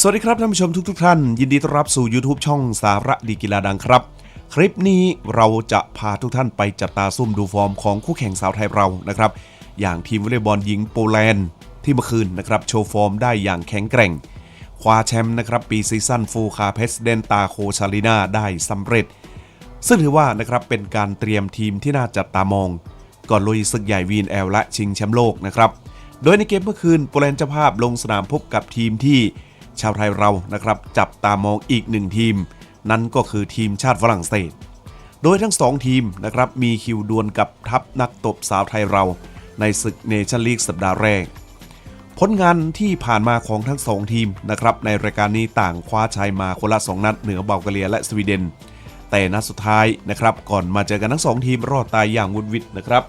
สวัสดีครับท่านผู้ชมทุกๆท่าน ยินดีต้อนรับสู่ YouTube ช่องสาระดีกีฬาดังครับ คลิปนี้เราจะพาทุกท่านไปจับตาซุ่มดูฟอร์มของคู่แข่งสาวไทยเรานะครับ อย่างทีมวอลเลย์บอลหญิงโปแลนด์ที่เมื่อคืนนะครับโชว์ฟอร์มได้อย่างแข็งแกร่ง คว้าแชมป์นะครับปีซีซั่นฟูคาเพสเดนตาโคชาลินาได้สำเร็จ ซึ่งถือว่านะครับเป็นการเตรียมทีมที่น่าจับตามอง ก่อนลุยศึกใหญ่วีนแอลและชิงแชมป์โลกนะครับ โดยในเกมเมื่อคืนโปแลนด์เจ้าภาพลงสนามพบกับทีมที่ชาวไทยเรานะครับ จับตามองอีกหนึ่งทีม นั่นก็คือทีมชาติฝรั่งเศส โดยทั้งสองทีมนะครับมีคิวดวลกับทัพนักตบสาวไทยเรา ในศึกเนชั่นลีกสัปดาห์แรก ผลงานที่ผ่านมาของทั้งสองทีมนะครับในรายการนี้ต่างคว้าชัยมาคนละ 2 นัดเหนือเบลกเรียและสวีเดน แต่นัดสุดท้ายนะครับ ก่อนมาเจอกันทั้งสองทีมรอดตายอย่างวุดวิดนะครับ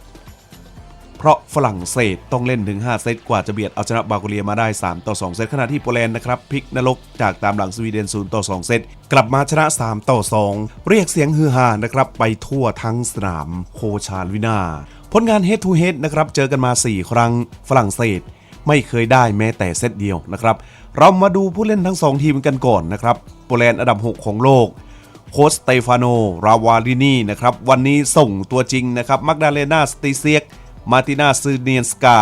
เพราะฝรั่งเศสต้องเล่นถึง 5 เซตกว่าจะเบียดเอาชนะบาลแกเรียมาได้ 3 ต่อ 2 เซตขณะที่โปแลนด์นะครับพลิกนรกจากตามหลังสวีเดน 0 ต่อ 2 เซตกลับมาชนะ 3 ต่อ 2 เรียกเสียงฮือฮานะครับ ไปทั่วทั้งสนามโคชาลวินาผลงาน head to head นะครับเจอกันมา 4 ครั้งฝรั่งเศสไม่เคยได้แม้แต่เซตเดียวนะครับ เรามาดูผู้เล่นทั้ง 2 ทีมกันก่อนนะครับ โปแลนด์อันดับ 6 ของโลก โค้ชสเตฟานโน ราวาลินีนะครับ วันนี้ส่งตัวจริงนะครับมักดาเลนาสติเซียก มาตินาซูเนียนสกา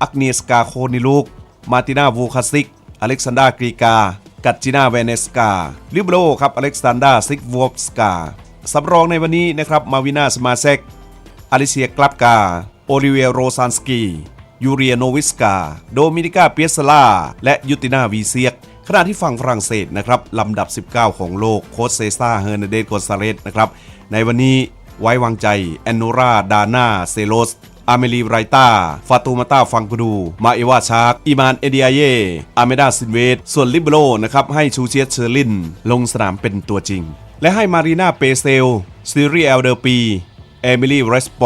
อักเนียสกาโคนิลูก มาตินาวูคาซิก อเล็กซานดากรีกา กัตจินาเวเนสกา ลิเบโรครับอเล็กซานดาซิกวอฟสกา สำรองในวันนี้นะครับมาวินาสมาเซก อลิเซียกลับกา โอลิเวียโรซานสกี ยูเรียโนวิสกา โดมินิกาเปียสลา และยูตินาวีเซียก ขณะที่ฝั่งฝรั่งเศสนะครับลำดับ 19 ของโลกโค้ชเซซ่าเฮอร์นาเดสโกซาเรสนะครับในวันนี้ไว้วางใจแอนโนราดาน่าเซโลสอาเมลีไรตาฟาตูมาตาฟังกูดู มาเอวาชาร์กอิมานเอเดียเย อาเมดาซินเวตส่วนลิเบโรนะครับให้ชูเชียสเชอร์ลิน ลงสนามเป็นตัวจริง และให้มารีนาเปเซลซิริเอลเดอร์ปี เอมิลี่เรสโป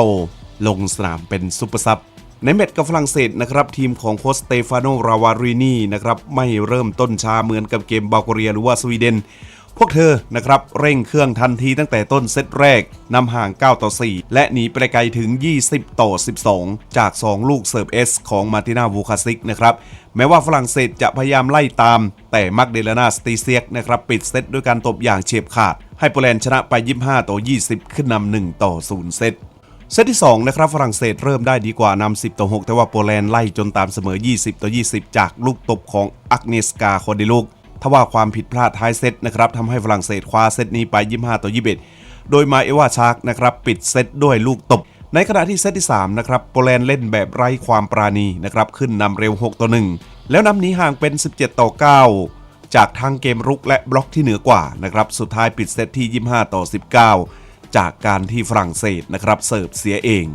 ลงสนามเป็นซุปเปอร์ซับ ในแมตช์กับฝรั่งเศสนะครับทีมของโคสเตฟานโนราวารินีนะครับไม่เริ่มต้นช้าเหมือนกับเกมบัลแกเรียหรือว่าสวีเดน พวกเธอนะครับเร่งเครื่องทันทีตั้งแต่ต้นเซตแรกนำห่าง 9 ต่อ 4 และหนีไปไกลถึง 20 ต่อ 12 จาก 2 ลูกเสิร์ฟเอสของมาตินาวูคาซิกนะครับแม้ว่าฝรั่งเศสจะพยายามไล่ตาม แต่มักเดลนาสตีเซียกนะครับปิดเซตด้วยการตบอย่างเฉียบขาด ให้โปแลนด์ชนะไป 25 ต่อ 20 ขึ้นนำ1ต่อ 0 เซต เซตที่2นะครับฝรั่งเศสเริ่มได้ดีกว่านำ10 ต่อ 6 แต่ว่าโปแลนด์ไล่จนตามเสมอ 20 ต่อ 20 จากลูกตบของอักเนสกาโคดิลูกทว่าความผิดพลาดท้ายเซตนะครับทำให้ฝรั่งเศสคว้าเซตนี้ไป 25 ต่อ 21 โดยมาเอวาชาร์กนะครับปิดเซตด้วยลูกตบ ในขณะที่เซตที่ 3 นะครับโปแลนด์เล่นแบบไร้ความปราณีนะครับขึ้นนำเร็ว 6 ต่อ 1 แล้วนำหนี้ห่างเป็น 17 ต่อ 9 จากทางเกมรุกและบล็อกที่เหนือกว่านะครับสุดท้ายปิดเซตที่ 25 ต่อ 19 จากการที่ฝรั่งเศสนะครับเสิร์ฟเสียเอง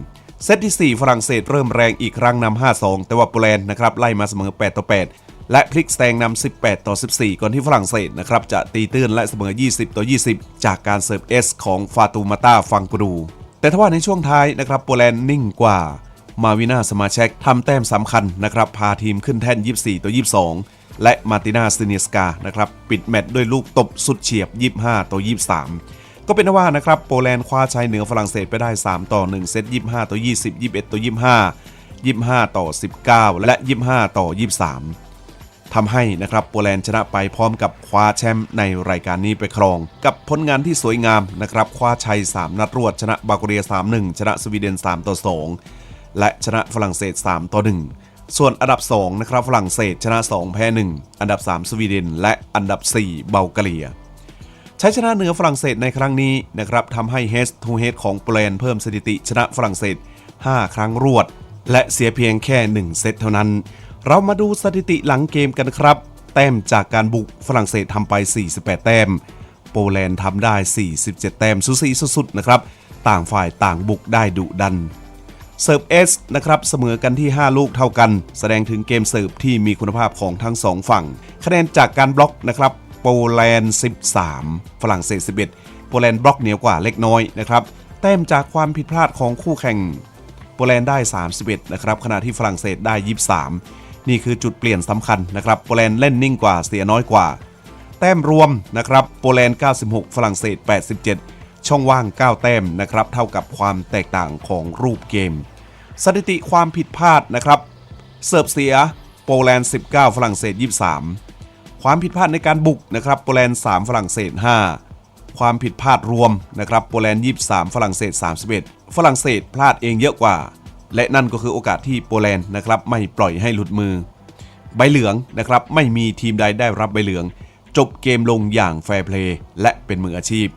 เซตที่ 4 ฝรั่งเศสเริ่มแรงอีกครั้งนำ5-2 แต่ว่าโปแลนด์นะครับไล่มาเสมอ 8 ต่อ 8 และพลิกแซงนำ 18 ต่อ 14 ก่อนที่ฝรั่งเศสนะครับจะตีตื้นและเสมอ 20 ต่อ 20 จากการเสิร์ฟเอสของฟาตูมาตาฟังกรู แต่ทว่าในช่วงท้ายนะครับโปแลนด์นิ่งกว่า มาวินาสมาเชกทำแต้มสำคัญนะครับพาทีมขึ้นแท่น 24 ต่อ 22 และมาร์ตินาซิเนสกานะครับปิดแมตช์ด้วยลูกตบสุดเฉียบ 25 ต่อ 23 ก็เป็นว่านะครับโปแลนด์คว้าชัยเหนือฝรั่งเศสไปได้ 3 ต่อ 1 เซต 25 ต่อ 20 21 ต่อ 25 25 ต่อ 19 และ 25 ต่อ 23 ทำให้นะครับโปแลนด์ชนะไปพร้อมกับคว้าแชมป์ในรายการนี้ไปครอง กับผลงานที่สวยงามนะครับคว้าชัย 3 นัดรวด ชนะบาลแกเรีย 3-1 ชนะสวีเดน 3 ต่อ 2 และชนะฝรั่งเศส 3 ต่อ 1ส่วนอันดับ 2 นะครับฝรั่งเศสชนะ 2 แพ้ 1 อันดับ 3 สวีเดน และอันดับ 4 เบลแกเรีย ใช้ชนะเหนือฝรั่งเศสในครั้งนี้นะครับทำให้ Head to Head ของโปแลนด์เพิ่มสถิติชนะฝรั่งเศส 5 ครั้งรวด และเสียเพียงแค่ 1 เซตเท่านั้น เรามาดูสถิติหลังเกมกันครับ แต้มจากการบุกฝรั่งเศสทำไป 48 แต้ม โปแลนด์ทำได้ 47 แต้มสุสีสุดๆนะครับ ต่างฝ่ายต่างบุกได้ดุดันเสิร์ฟเอสนะครับเสมอกันที่ 5 ลูกเท่ากัน แสดงถึงเกมเสิร์ฟที่มีคุณภาพของทั้ง 2 ฝั่ง คะแนนจากการบล็อกนะครับ โปแลนด์ 13 ฝรั่งเศส 11 โปแลนด์บล็อกเหนียวกว่าเล็กน้อยนะครับ แต้มจากความผิดพลาดของคู่แข่ง โปแลนด์ได้ 31 นะครับ ขณะที่ฝรั่งเศสได้ 23 นี่คือจุดเปลี่ยนสำคัญนะครับ โปแลนด์เล่นนิ่งกว่าเสียน้อยกว่า แต้มรวมนะครับ โปแลนด์ 96 ฝรั่งเศส 87ชช่องว่าง 9 แต้มนะครับ เท่ากับความแตกต่างของรูปเกม สถิติความผิดพลาดนะครับ เสิร์ฟเสีย โปแลนด์ 19 ฝรั่งเศส 23 ความผิดพลาดในการบุกนะครับโปแลนด์3ฝรั่งเศส 5 ความผิดพลาดรวมนะครับโปแลนด์23 ฝรั่งเศส 31 ฝรั่งเศสพลาดเองเยอะกว่า และนั่นก็คือโอกาสที่โปแลนด์นะครับไม่ปล่อยให้หลุดมือ ใบเหลืองนะครับไม่มีทีมใดได้รับใบเหลือง จบเกมลงอย่างแฟร์เพลย์และเป็นมืออาชีพ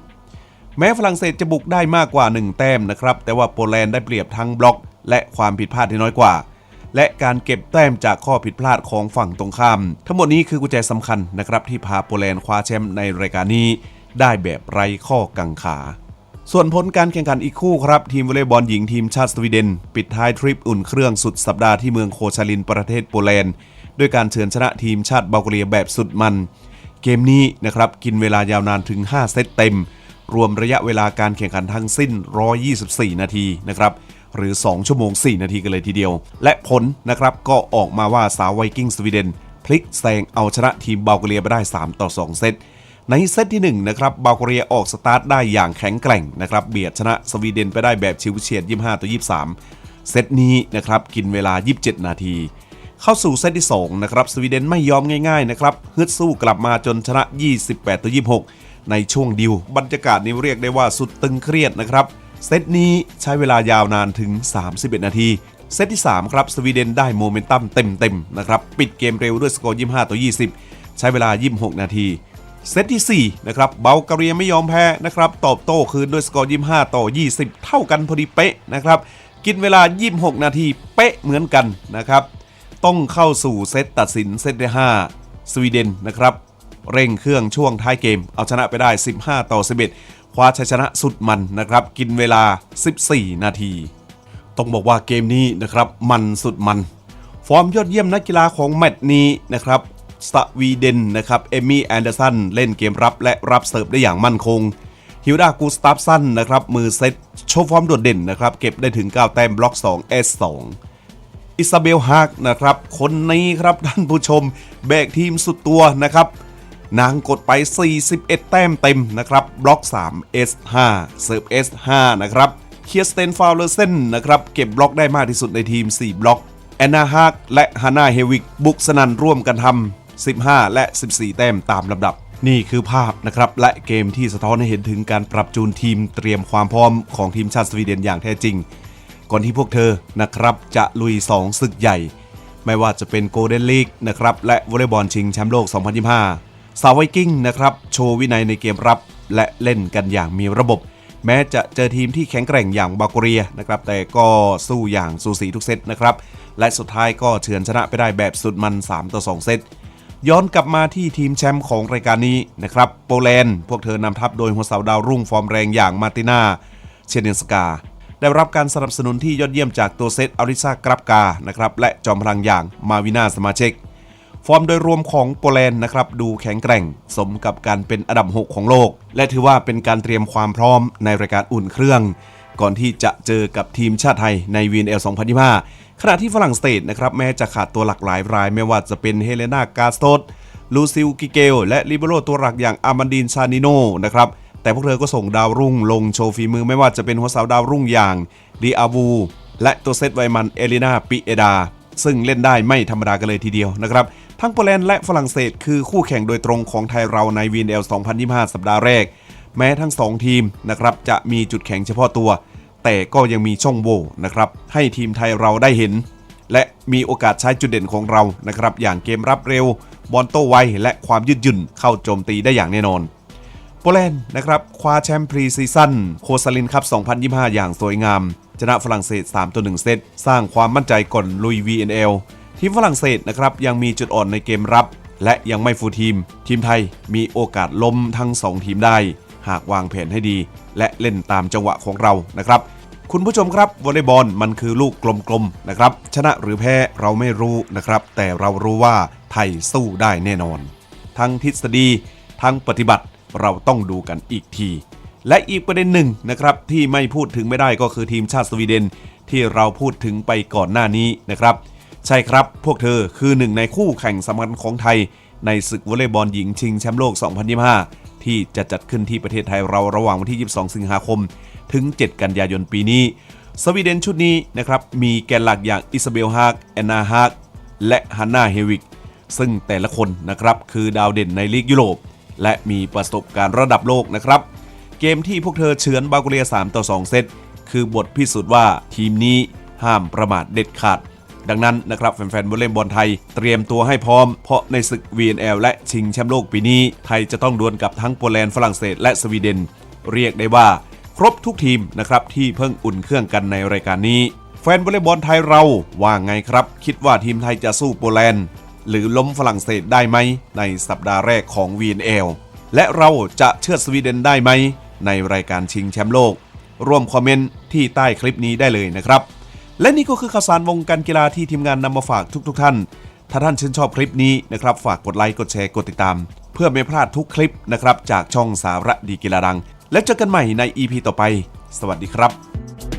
แม้ฝรั่งเศสจะบุกได้มากกว่า 1 แต้มนะครับแต่ว่าโปแลนด์ได้เปรียบทั้งบล็อก และความผิดพลาดที่น้อยกว่า และการเก็บแต้มจากข้อผิดพลาดของฝั่งตรงข้าม ทั้งหมดนี้คือกุญแจสำคัญนะครับที่พาโปแลนด์คว้าแชมป์ในรายการนี้ ได้แบบไร้ข้อกังขาส่วนผลการแข่งขันอีกคู่ครับ ทีมวอลเลย์บอลหญิงทีมชาติสวีเดน ปิดท้ายทริปอุ่นเครื่องสุดสัปดาห์ที่เมืองโคชาลินประเทศโปแลนด์ด้วยการเฉือนชนะทีมชาติบัลแกเรียแบบสุดมัน เกมนี้นะครับกินเวลายาวนานถึง 5 เซตเต็ม รวมระยะเวลาการแข่งขันทั้งสิ้น 124 นาทีนะครับ หรือ 2 ชั่วโมง 4 นาทีกันเลยทีเดียว และผลนะครับก็ออกมาว่าสาวไวกิ้งสวีเดนพลิกแซงเอาชนะทีมบัลแกเรียไปได้ 3 ต่อ 2 เซตในเซตที่ 1 นะครับบัลแกเรียออกสตาร์ทได้อย่างแข็งแกร่งนะครับเบียดชนะสวีเดนไปได้แบบชิวเฉียด 25 ต่อ 23 เซตนี้นะครับกินเวลา 27 นาที เข้าสู่เซตที่2นะครับสวีเดนไม่ยอมง่ายๆนะครับฮึดสู้กลับมาจนชนะ 28 ต่อ 26 ในช่วงดิวบรรยากาศนี้เรียกได้ว่าสุดตึงเครียดนะครับ เซตนี้ใช้เวลายาวนานถึง 31 นาที เซตที่ 3 ครับ สวีเดนได้โมเมนตัมเต็มๆนะครับ ปิดเกมเร็วด้วยสกอร์ 25 ต่อ 20 ใช้เวลา 26 นาที เซตที่ 4 นะครับ เบลกเรียไม่ยอมแพ้นะครับ ตอบโต้คืนด้วยสกอร์ 25 ต่อ 20 เท่ากันพอดีเป๊ะนะครับ กินเวลา 26 นาทีเป๊ะเหมือนกันนะครับ ต้องเข้าสู่เซตตัดสินเซตที่ 5 สวีเดนนะครับ เร่งเครื่องช่วงท้ายเกม เอาชนะไปได้ 15 ต่อ 11 คว้าชัยชนะสุดมันนะครับ กินเวลา 14 นาที ต้องบอกว่าเกมนี้นะครับมันสุดมัน ฟอร์มยอดเยี่ยมนักกีฬาของแมตช์นี้นะครับสวีเดนนะครับเอมี่แอนเดอร์สันเล่นเกมรับและรับเสิร์ฟได้อย่างมั่นคงฮิลดากูสตาฟสันนะครับมือเซตโชว์ฟอร์มโดดเด่นนะครับเก็บได้ถึง 9 แต้มบล็อก 2 S2 อิซาเบลฮากนะครับ คนนี้ครับท่านผู้ชม แบกทีมสุดตัวนะครับ นางกดไป 41 แต้มเต็มนะครับบล็อก 3 S5 เสิร์ฟ S5 นะครับเคียร์สเตนฟาวเลเซนนะครับเก็บบล็อกได้มากที่สุดในทีม 4 บล็อกแอนนาฮากและฮาน่าเฮวิกบุกสนันร่วมกันทำ15 และ 14 แต้มตามลำดับนี่คือภาพนะครับ และเกมที่สะท้อนให้เห็นถึงการปรับจูนทีมเตรียมความพร้อมของทีมชาติสวีเดนอย่างแท้จริง ก่อนที่พวกเธอนะครับจะลุย 2 ศึกใหญ่ ไม่ว่าจะเป็นโกลเด้นลีกนะครับและวอลเลย์บอลชิงแชมป์โลก 2025 สาวไวกิ้งนะครับโชว์วินัยในเกมรับ และเล่นกันอย่างมีระบบ แม้จะเจอทีมที่แข็งแกร่งอย่างบัลแกเรียนะครับแต่ก็สู้อย่างสูสีทุกเซตนะครับและสุดท้ายก็เฉือนชนะไปได้แบบสุดมัน 3 ต่อ 2 เซตย้อนกลับมาที่ทีมแชมป์ของรายการนี้นะครับโปแลนด์พวกเธอนำทัพโดยหัวเสาดาวรุ่งฟอร์มแรงอย่างมาตินาเชเนนสกา ได้รับการสนับสนุนที่ยอดเยี่ยมจากตัวเซตอาริซากรับกานะครับและจอมพลังอย่างมาวินาสมาเชก ฟอร์มโดยรวมของโปแลนด์นะครับดูแข็งแกร่ง สมกับการเป็นอันดับ 6 ของโลก และถือว่าเป็นการเตรียมความพร้อมในรายการอุ่นเครื่อง ก่อนที่จะเจอกับทีมชาติไทยในวีนเอล2025ขณะที่ฝรั่งเศสนะครับแม้จะขาดตัวหลักหลายราย ไม่ว่าจะเป็นเฮเลนากาสโตสลูซิลกิเกล และลิเบโรตัวหลักอย่างอามันดินซานิโนนะครับแต่พวกเธอก็ส่งดาวรุ่งลงโชว์ฝีมือไม่ว่าจะเป็นหัวสาวดาวรุ่งอย่างดีอาวูและตัวเซตไวมันเอลินาปิเอดา ซึ่งเล่นได้ไม่ธรรมดากันเลยทีเดียวนะครับ ทั้งโปแลนด์และฝรั่งเศสคือคู่แข่งโดยตรงของไทยเราในวีนเอล2025 สัปดาห์แรก แม้ทั้ง 2 ทีมนะครับจะมีจุดแข็งเฉพาะตัว แต่ก็ยังมีช่องโหว่นะครับให้ทีมไทยเราได้เห็น และมีโอกาสใช้จุดเด่นของเรานะครับอย่างเกมรับเร็ว บอลโต้ไวและความยืดหยุ่นเข้าโจมตีได้อย่างแน่นอนโปแลนด์นะครับคว้าแชมป์พรีซีซั่นโคซาลินคัพ 2025 อย่างสวยงาม ชนะฝรั่งเศส3ต่อ1เซตสร้างความมั่นใจก่อนลุย VNL ทีมฝรั่งเศสนะครับยังมีจุดอ่อนในเกมรับ และยังไม่ฟูลทีม ทีมไทยมีโอกาสล้มทั้ง 2 ทีมได้ หากวางแผนให้ดี และเล่นตามจังหวะของเรานะครับ คุณผู้ชมครับวอลเลย์บอลมันคือลูกกลมๆนะครับ ชนะหรือแพ้เราไม่รู้นะครับ แต่เรารู้ว่าไทยสู้ได้แน่นอน ทั้งทฤษฎีทั้งปฏิบัติเราต้องดูกันอีกทีและอีกประเด็นหนึ่งนะครับที่ไม่พูดถึงไม่ได้ก็คือทีมชาติสวีเดน ที่เราพูดถึงไปก่อนหน้านี้นะครับ ใช่ครับ พวกเธอคือหนึ่งในคู่แข่งสำคัญของไทย ในศึกวอลเลย์บอลหญิงชิงแชมป์โลก 2025 ที่จะจัดขึ้นที่ประเทศไทยเราระหว่างวันที่ 22 สิงหาคม ถึง 7 กันยายนปีนี้ สวีเดนชุดนี้นะครับมีแกนหลักอย่างอิซาเบลฮากแอนนาฮากและฮันนาเฮวิกซึ่งแต่ละคนนะครับคือดาวเด่นในลีกยุโรป และมีประสบการณ์ระดับโลกนะครับ เกมที่พวกเธอเฉือนบาโกเลีย 3 ต่อ 2 เซตคือบทพิสูจน์ว่าทีมนี้ห้ามประมาทเด็ดขาด ดังนั้นนะครับแฟนๆวอลเลย์บอลไทยเตรียมตัวให้พร้อม เพราะในศึก VNL และชิงแชมป์โลกปีนี้ ไทยจะต้องดวลกับทั้งโปแลนด์ฝรั่งเศสและสวีเดน เรียกได้ว่า ครบทุกทีมนะครับที่เพิ่งอุ่นเครื่องกันในรายการนี้ แฟนวอลเลย์บอลไทยเราว่าไงครับ คิดว่าทีมไทยจะสู้โปแลนด์หรือล้มฝรั่งเศสได้ไหมในสัปดาห์แรกของ VNL และเราจะเชื่อดสวีเดนได้ไหมในรายการชิงแชมป์โลก ร่วมคอมเมนต์ที่ใต้คลิปนี้ได้เลยนะครับ และนี่ก็คือข่าวสารวงการกีฬาที่ทีมงานนำมาฝากทุกๆทท่าน ถ้าท่านชื่นชอบคลิปนี้นะครับฝากกดไลค์ กดแชร์ กดติดตาม เพื่อไม่พลาดทุกคลิปนะครับจากช่องสาระดีกีฬาดัง และเจอกันใหม่ใน EP ต่อไป สวัสดีครับ